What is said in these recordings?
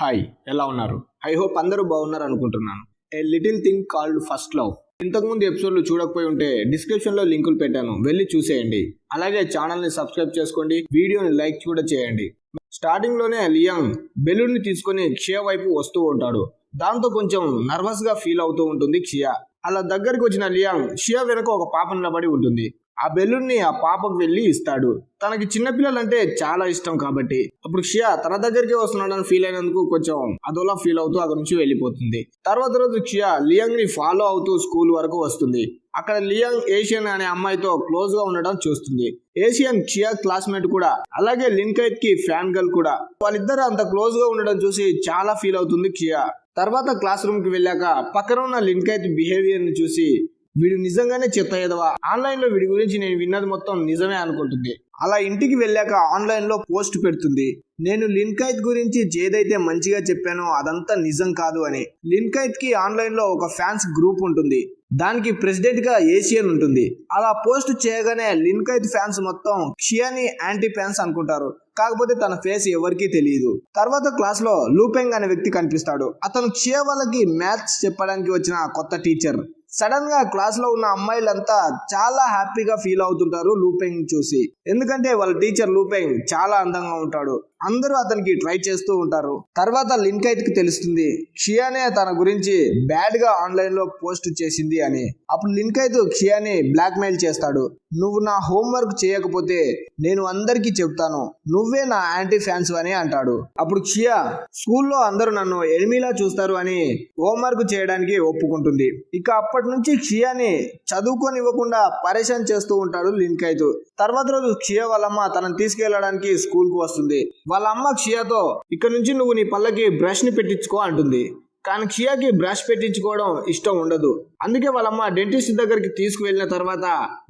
Hi ఎలా ఉన్నారు? I hope అందరూ బాగున్నారు అనుకుంటున్నాను. A little thing called first love. ఇంతకుముందు ఎపిసోడ్లు చూడకపోయి ఉంటే డిస్క్రిప్షన్లో లింకులు పెట్టాను. వెళ్ళి చూసేయండి. అలాగే ఛానల్ని సబ్స్క్రైబ్ చేసుకోండి. వీడియోని లైక్ కూడా చేయండి. స్టార్టింగ్లోనే లియాంగ్ బెలూన్ని తీసుకొని క్షియా వైపు వస్తూ ఉంటాడు. దాంతో కొంచెం నర్వస్గా ఫీల్ అవుతూ ఉంటుంది క్షియా. అలా దగ్గరికి వచ్చిన లియాంగ్ షియా వెనుక ఒక పాప నిలబడి ఉంటుంది. ఆ బెలూన్ని ఆ పాపకు వెళ్ళి ఇస్తాడు. తనకి చిన్నపిల్లలంటే చాలా ఇష్టం కాబట్టి. అప్పుడు క్షియా తన దగ్గరికి వస్తున్నాడని ఫీల్ అయినందుకు కొంచెం అదోలా ఫీల్ అవుతూ అక్కడి నుంచి వెళ్ళిపోతుంది. తర్వాత రోజు క్షియా లియాంగ్ని ఫాలో అవుతూ స్కూల్ వరకు వస్తుంది. అక్కడ లియాంగ్ ఏషియన్ అనే అమ్మాయితో క్లోజ్గా ఉండడం చూస్తుంది. ఏషియన్ క్షియా క్లాస్మేట్ కూడా అలాగే లింకైత్కి ఫ్యాన్ గర్ల్ కూడా. వాళ్ళిద్దరు అంత క్లోజ్గా ఉండడం చూసి చాలా ఫీల్ అవుతుంది క్షియా. తర్వాత క్లాస్ రూమ్కి వెళ్ళాక పక్కన ఉన్న లింకైత్ బిహేవియర్ని చూసి వీడు నిజంగానే చెత్త ఎదవా? ఆన్లైన్లో వీడి గురించి నేను విన్నది మొత్తం నిజమే అనుకుంటుంది. అలా ఇంటికి వెళ్ళాక ఆన్లైన్లో పోస్ట్ పెడుతుంది. నేను లిన్కైత్ గురించి ఏదైతే మంచిగా చెప్పానో అదంతా నిజం కాదు అని. లిన్కైత్కి ఆన్లైన్లో ఒక ఫ్యాన్స్ గ్రూప్ ఉంటుంది. దానికి ప్రెసిడెంట్గా ఏషియన్ ఉంటుంది. అలా పోస్ట్ చేయగానే లిన్కైత్ ఫ్యాన్స్ మొత్తం క్షియాని యాంటీ ఫ్యాన్స్ అనుకుంటారు. కాకపోతే తన ఫేస్ ఎవరికీ తెలియదు. తర్వాత క్లాస్లో లూపెంగ్ అనే వ్యక్తి కనిపిస్తాడు. అతను క్షియా వాళ్ళకి మ్యాథ్స్ చెప్పడానికి వచ్చిన కొత్త టీచర్. సడన్గా క్లాస్లో ఉన్న అమ్మాయిలంతా చాలా హ్యాపీగా ఫీల్ అవుతుంటారు లూపెంగ్ చూసి. ఎందుకంటే వాళ్ళ టీచర్ లూపెంగ్ చాలా అందంగా ఉంటాడు. అందరూ అతనికి ట్రై చేస్తూ ఉంటారు. తర్వాత లింకైత్కి తెలుస్తుంది. క్షియానే తన గురించి బ్యాడ్గా ఆన్లైన్లో పోస్ట్ చేసింది అని. అప్పుడు లింకైత్ క్షియాని బ్లాక్ మెయిల్ చేస్తాడు. నువ్వు నా హోంవర్క్ చేయకపోతే నేను అందరికీ చెప్తాను నువ్వే నా యాంటీ ఫ్యాన్స్ అని అంటాడు. అప్పుడు క్షియా స్కూల్లో అందరూ నన్ను ఎనిమిలా చూస్తారు అని హోంవర్క్ చేయడానికి ఒప్పుకుంటుంది. ఇక అప్పటి నుంచి క్షియాని చదువుకోనివ్వకుండా పరేషాన్ చేస్తూ ఉంటాడు లింకైత్ తర్వాత రోజు క్షియా వాళ్ళమ్మ తనను తీసుకెళ్ళడానికి స్కూల్కు వస్తుంది. వాళ్ళ అమ్మ క్షియాతో ఇక్కడ నుంచి నువ్వు నీ పళ్ళకి బ్రష్ని పెట్టించుకో అంటుంది. కానీ క్షియాకి బ్రష్ పెట్టించుకోవడం ఇష్టం ఉండదు. అందుకే వాళ్ళమ్మ డెంటిస్ట్ దగ్గరికి తీసుకువెళ్ళిన తర్వాత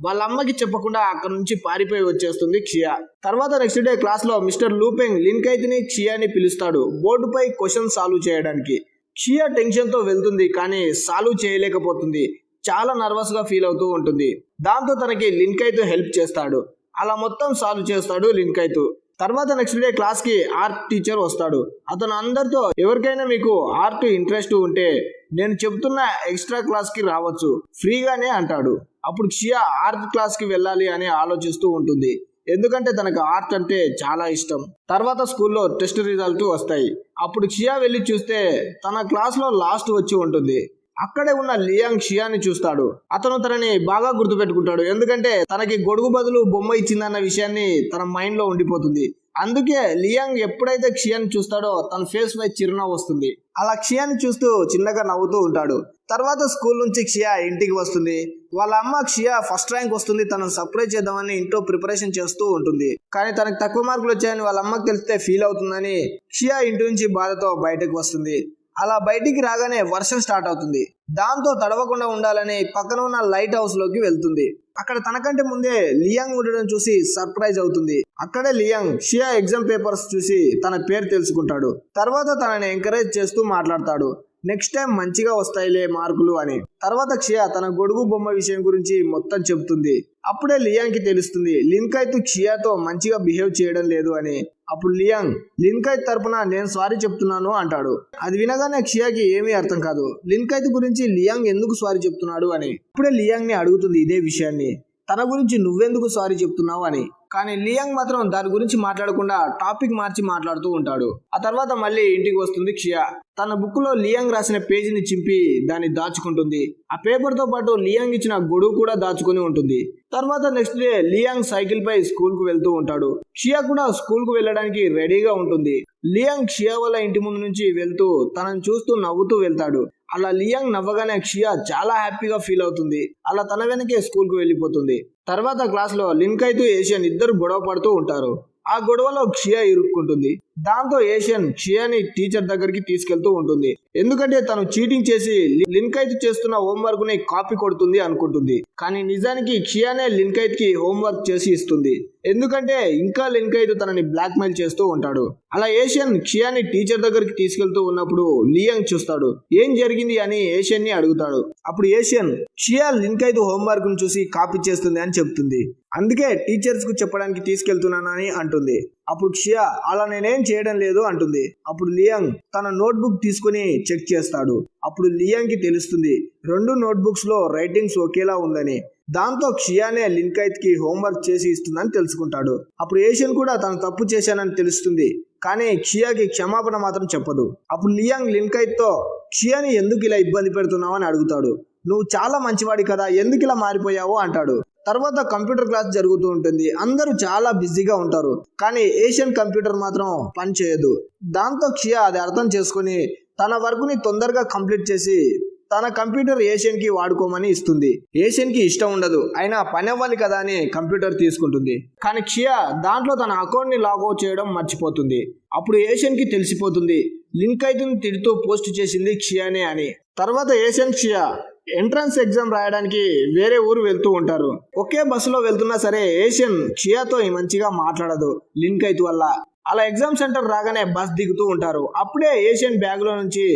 వాళ్ళ అమ్మకి చెప్పకుండా అక్కడ నుంచి పారిపోయి వచ్చేస్తుంది క్షియా. తర్వాత నెక్స్ట్ డే క్లాస్లో మిస్టర్ లూపెంగ్ లింకైత్ని క్షియాని పిలుస్తాడు బోర్డుపై క్వశ్చన్ సాల్వ్ చేయడానికి. క్షియా టెన్షన్తో వెళ్తుంది కానీ సాల్వ్ చేయలేకపోతుంది. చాలా నర్వస్గా ఫీల్ అవుతూ ఉంటుంది. దాంతో తనకి లింకైత్ హెల్ప్ చేస్తాడు. అలా మొత్తం సాల్వ్ చేస్తాడు లింకైత్. తర్వాత నెక్స్ట్ డే క్లాస్కి ఆర్ట్ టీచర్ వస్తాడు. అతను అందరితో ఎవరికైనా మీకు ఆర్ట్ ఇంట్రెస్ట్ ఉంటే నేను చెప్తున్న ఎక్స్ట్రా క్లాస్కి రావచ్చు. ఫ్రీగానే అంటాడు. అప్పుడు క్షియా ఆర్ట్ క్లాస్కి వెళ్ళాలి అని ఆలోచిస్తూ ఉంటుంది. ఎందుకంటే తనకు ఆర్ట్ అంటే చాలా ఇష్టం. తర్వాత స్కూల్లో టెస్ట్ రిజల్ట్ వస్తాయి. అప్పుడు క్షియా వెళ్ళి చూస్తే తన క్లాస్లో లాస్ట్ వచ్చి ఉంటుంది. అక్కడే ఉన్న లియాంగ్ షియాని చూస్తాడు. అతను తనని బాగా గుర్తుపెట్టుకుంటాడు. ఎందుకంటే తనకి గొడుగు బదులు బొమ్మ ఇచ్చిందన్న విషయాన్ని తన మైండ్లో ఉండిపోతుంది. అందుకే లియాంగ్ ఎప్పుడైతే క్షియాని చూస్తాడో తన ఫేస్ పై చిరునవ్వు వస్తుంది. అలా క్షియాని చూస్తూ చిన్నగా నవ్వుతూ ఉంటాడు. తర్వాత స్కూల్ నుంచి క్షియా ఇంటికి వస్తుంది. వాళ్ళ అమ్మ క్షియా ఫస్ట్ ర్యాంక్ వస్తుంది. తనను సర్ప్రైజ్ చేద్దామని ఇంట్లో ప్రిపరేషన్ చేస్తూ ఉంటుంది. కానీ తనకు తక్కువ మార్కులు వచ్చాయని వాళ్ళ అమ్మకి తెలిస్తే ఫీల్ అవుతుందని క్షియా ఇంటి నుంచి బాధతో బయటకు వస్తుంది. అలా బయటికి రాగానే వర్షం స్టార్ట్ అవుతుంది. దాంతో తడవకుండా ఉండాలని పక్కన ఉన్న లైట్ హౌస్లోకి వెళ్తుంది. అక్కడ తనకంటే ముందే లియాంగ్ ఉండడం చూసి సర్ప్రైజ్ అవుతుంది. అక్కడే లియాంగ్ షియా ఎగ్జామ్ పేపర్స్ చూసి తన పేరు తెలుసుకుంటాడు. తర్వాత తనని ఎంకరేజ్ చేస్తూ మాట్లాడతాడు. నెక్స్ట్ టైం మంచిగా వస్తాయిలే మార్కులు అని. తర్వాత క్షియా తన గొడుగు బొమ్మ విషయం గురించి మొత్తం చెబుతుంది. అప్పుడే లియాంగ్కి తెలుస్తుంది లింకైత్ క్షియాతో మంచిగా బిహేవ్ చేయడం లేదు అని. అప్పుడు లియాంగ్ లిన్కైత్ తరపున నేను సారీ చెప్తున్నాను అంటాడు. అది వినగానే క్షియాకి ఏమీ అర్థం కాదు. లిన్కైత్ గురించి లియాంగ్ ఎందుకు సారీ చెప్తున్నాడు అని. ఇప్పుడే లియాంగ్ని అడుగుతుంది ఇదే విషయాన్ని. తన గురించి నువ్వెందుకు సారీ చెప్తున్నావు అని. కానీ లియాంగ్ మాత్రం దాని గురించి మాట్లాడకుండా టాపిక్ మార్చి మాట్లాడుతూ ఉంటాడు. ఆ తర్వాత మళ్ళీ ఇంటికి వస్తుంది క్షియా. తన బుక్లో లియాంగ్ రాసిన పేజీని చింపి దాన్ని దాచుకుంటుంది. ఆ పేపర్తో పాటు లియాంగ్ ఇచ్చిన గొడుగు కూడా దాచుకుని ఉంటుంది. తర్వాత నెక్స్ట్ డే లియాంగ్ సైకిల్ పై స్కూల్కు వెళ్తూ ఉంటాడు. క్షియా కూడా స్కూల్కు వెళ్ళడానికి రెడీగా ఉంటుంది. లియాంగ్ క్షియా వల్ల ఇంటి ముందు నుంచి వెళ్తూ తనని చూస్తూ నవ్వుతూ వెళ్తాడు. అలా లియాంగ్ నవ్వగానే క్షియా చాలా హ్యాపీగా ఫీల్ అవుతుంది. అలా తన వెనకే స్కూల్కు వెళ్ళిపోతుంది. తర్వాత క్లాస్లో లింకైతు ఏషియన్ ఇద్దరు గొడవ పడుతూ ఉంటారు. ఆ గొడవలో క్షియా ఇరుక్కుంటుంది. దాంతో ఏషియన్ క్షియాని టీచర్ దగ్గరికి తీసుకెళ్తూ ఉంటుంది. ఎందుకంటే తను చీటింగ్ చేసి లిన్కైత్ చేస్తున్న హోంవర్క్ని కాపీ కొడుతుంది అనుకుంటుంది. కానీ నిజానికి క్షియానే లిన్కైత్కి హోంవర్క్ చేసి ఇస్తుంది. ఎందుకంటే ఇంకా లింకైత్ తనని బ్లాక్ మెయిల్ చేస్తూ ఉంటాడు. అలా ఏషియన్ క్షియాని టీచర్ దగ్గరికి తీసుకెళ్తూ ఉన్నప్పుడు లియాంగ్ చూస్తాడు. ఏం జరిగింది అని ఏషియన్ని అడుగుతాడు. అప్పుడు ఏషియన్ క్షియా లిన్కైత్ హోంవర్క్ను చూసి కాపీ చేస్తుంది అని చెప్తుంది. అందుకే టీచర్స్కు చెప్పడానికి తీసుకెళ్తున్నానని అంటుంది. అప్పుడు క్షియా అలా నేనేం చేయడం లేదు అంటుంది. అప్పుడు లియాంగ్ తన నోట్బుక్ తీసుకుని చెక్ చేస్తాడు. అప్పుడు లియాంగ్కి తెలుస్తుంది రెండు నోట్బుక్స్లో రైటింగ్స్ ఒకేలా ఉందని. దాంతో క్షియానే లింకైత్కి హోంవర్క్ చేసి ఇస్తుందని తెలుసుకుంటాడు. అప్పుడు ఏషియన్ కూడా తను తప్పు చేశానని తెలుస్తుంది కానీ క్షియాకి క్షమాపణ మాత్రం చెప్పదు. అప్పుడు లియాంగ్ లింకైత్తో క్షియాని ఎందుకు ఇలా ఇబ్బంది పెడుతున్నావు? అని అడుగుతాడు. నువ్వు చాలా మంచివాడి కదా ఎందుకు ఇలా మారిపోయావు? అంటాడు. తర్వాత కంప్యూటర్ క్లాస్ జరుగుతూ ఉంటుంది. అందరూ చాలా బిజీగా ఉంటారు. కానీ ఏషియన్ కంప్యూటర్ మాత్రం పని చేయదు. దాంతో క్షియా అది అర్థం చేసుకుని తన వర్క్ని తొందరగా కంప్లీట్ చేసి తన కంప్యూటర్ ఏషియన్కి వాడుకోమని ఇస్తుంది. ఏషియన్కి ఇష్టం ఉండదు. అయినా పని అవ్వాలి కదా అని కంప్యూటర్ తీసుకుంటుంది. కానీ క్షియా దాంట్లో తన అకౌంట్ని లాగౌట్ చేయడం మర్చిపోతుంది. అప్పుడు ఏషియన్కి తెలిసిపోతుంది. లింక్ అయితే తిడుతూ పోస్ట్ చేసింది క్షియానే అని. తర్వాత ఏషియన్ క్షియా ఎంట్రన్స్ ఎగ్జామ్ రాయడానికి వేరే ఊరు వెళ్తూ ఉంటారు. ఒకే బస్సులో వెళ్తున్నా సరే ఏషియన్ క్షియాతో మంచిగా మాట్లాడదు లింక్ అయితే వల్ల. అలా ఎగ్జామ్ సెంటర్ రాగానే బస్ దిగుతూ ఉంటారు. అప్పుడే ఏషియన్ బ్యాగ్లో నుంచి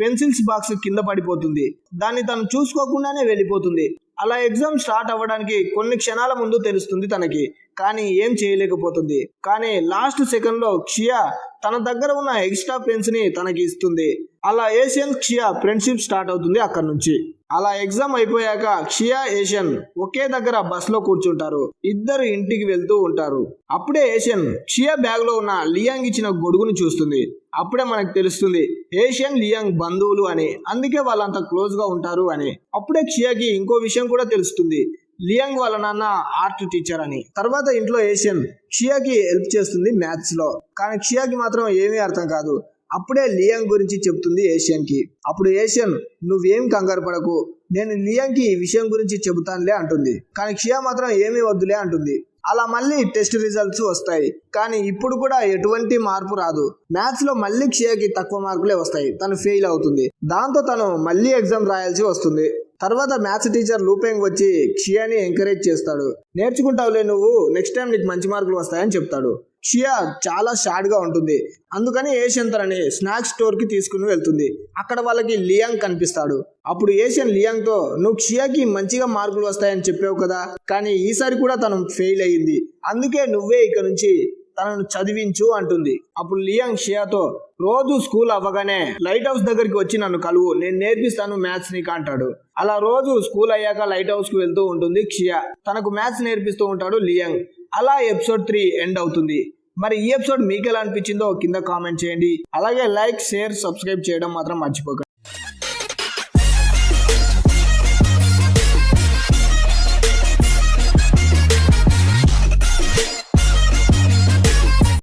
పెన్సిల్స్ బాక్స్ కింద పడిపోతుంది. దాన్ని తను చూసుకోకుండానే వెళ్ళిపోతుంది. అలా ఎగ్జామ్ స్టార్ట్ అవ్వడానికి కొన్ని క్షణాల ముందు తెలుస్తుంది తనకి. కానీ ఏం చేయలేకపోతుంది. కానీ లాస్ట్ సెకండ్లో క్షియా తన దగ్గర ఉన్న ఎక్స్ట్రా పెన్స్ని తనకి ఇస్తుంది. అలా ఏషియన్ క్షియా ఫ్రెండ్షిప్ స్టార్ట్ అవుతుంది అక్కడ నుంచి. అలా ఎగ్జామ్ అయిపోయాక క్షియా ఏషియన్ ఒకే దగ్గర బస్లో కూర్చుంటారు. ఇద్దరు ఇంటికి వెళ్తూ ఉంటారు. అప్పుడే ఏషియన్ క్షియా బ్యాగ్లో ఉన్న లియాంగ్ ఇచ్చిన గొడుగును చూస్తుంది. అప్పుడే మనకు తెలుస్తుంది ఏషియన్ లియాంగ్ బంధువులు అని. అందుకే వాళ్ళంత క్లోజ్గా ఉంటారు అని. అప్పుడే క్షియాకి ఇంకో విషయం కూడా తెలుస్తుంది. లియాంగ్ వాళ్ళ నాన్న ఆర్ట్ టీచర్ అని. తర్వాత ఇంట్లో ఏషియన్ క్షియాకి హెల్ప్ చేస్తుంది మ్యాథ్స్లో కానీ క్షియాకి మాత్రం ఏమీ అర్థం కాదు. అప్పుడే లియాంగ్ గురించి చెప్తుంది ఏషియన్కి. అప్పుడు ఏషియన్ నువ్వేం కంగారు పడకు నేను లియాంగ్కి ఈ విషయం గురించి చెబుతానులే అంటుంది. కానీ క్షియా మాత్రం ఏమీ వద్దులే అంటుంది. అలా మళ్ళీ టెస్ట్ రిజల్ట్స్ వస్తాయి. కానీ ఇప్పుడు కూడా ఎటువంటి మార్పు రాదు. మ్యాథ్స్లో మళ్ళీ క్షియాకి తక్కువ మార్కులే వస్తాయి. తను ఫెయిల్ అవుతుంది. దాంతో తను మళ్ళీ ఎగ్జామ్ రాయాల్సి వస్తుంది. తర్వాత మ్యాథ్స్ టీచర్ లూపెంగ్ వచ్చి క్షియాని ఎంకరేజ్ చేస్తాడు. నేర్చుకుంటావులే నువ్వు నెక్స్ట్ టైం నీకు మంచి మార్కులు వస్తాయని చెప్తాడు. క్షియా చాలా షార్ట్గా గా ఉంటుంది. అందుకని ఏషియన్ తనని స్నాక్ స్టోర్కి తీసుకుని వెళ్తుంది. అక్కడ వాళ్ళకి లియాంగ్ కనిపిస్తాడు. అప్పుడు ఏషియన్ లియాంగ్తో నువ్వు క్షియాకి మంచిగా మార్కులు వస్తాయని చెప్పావు కదా? కానీ ఈసారి కూడా తను ఫెయిల్ అయ్యింది. అందుకే నువ్వే ఇక్కడ నుంచి తనను చదివించు అంటుంది. అప్పుడు లియాంగ్ షియాతో రోజు స్కూల్ అవ్వగానే లైట్ హౌస్ దగ్గరికి వచ్చి నన్ను కలువు. నేను నేర్పిస్తాను మ్యాథ్స్ నీకు అంటాడు. అలా రోజు స్కూల్ అయ్యాక లైట్ హౌస్కు వెళ్తూ ఉంటుంది క్షియా తనకు మ్యాథ్స్ నేర్పిస్తూ ఉంటాడు లియాంగ్. అలా ఎపిసోడ్ త్రీ ఎండ్ అవుతుంది. మరి ఈ ఎపిసోడ్ మీకు ఎలా అనిపించిందో కింద కామెంట్ చేయండి. అలాగే లైక్ షేర్ సబ్స్క్రైబ్ చేయడం మాత్రం మర్చిపోకండి.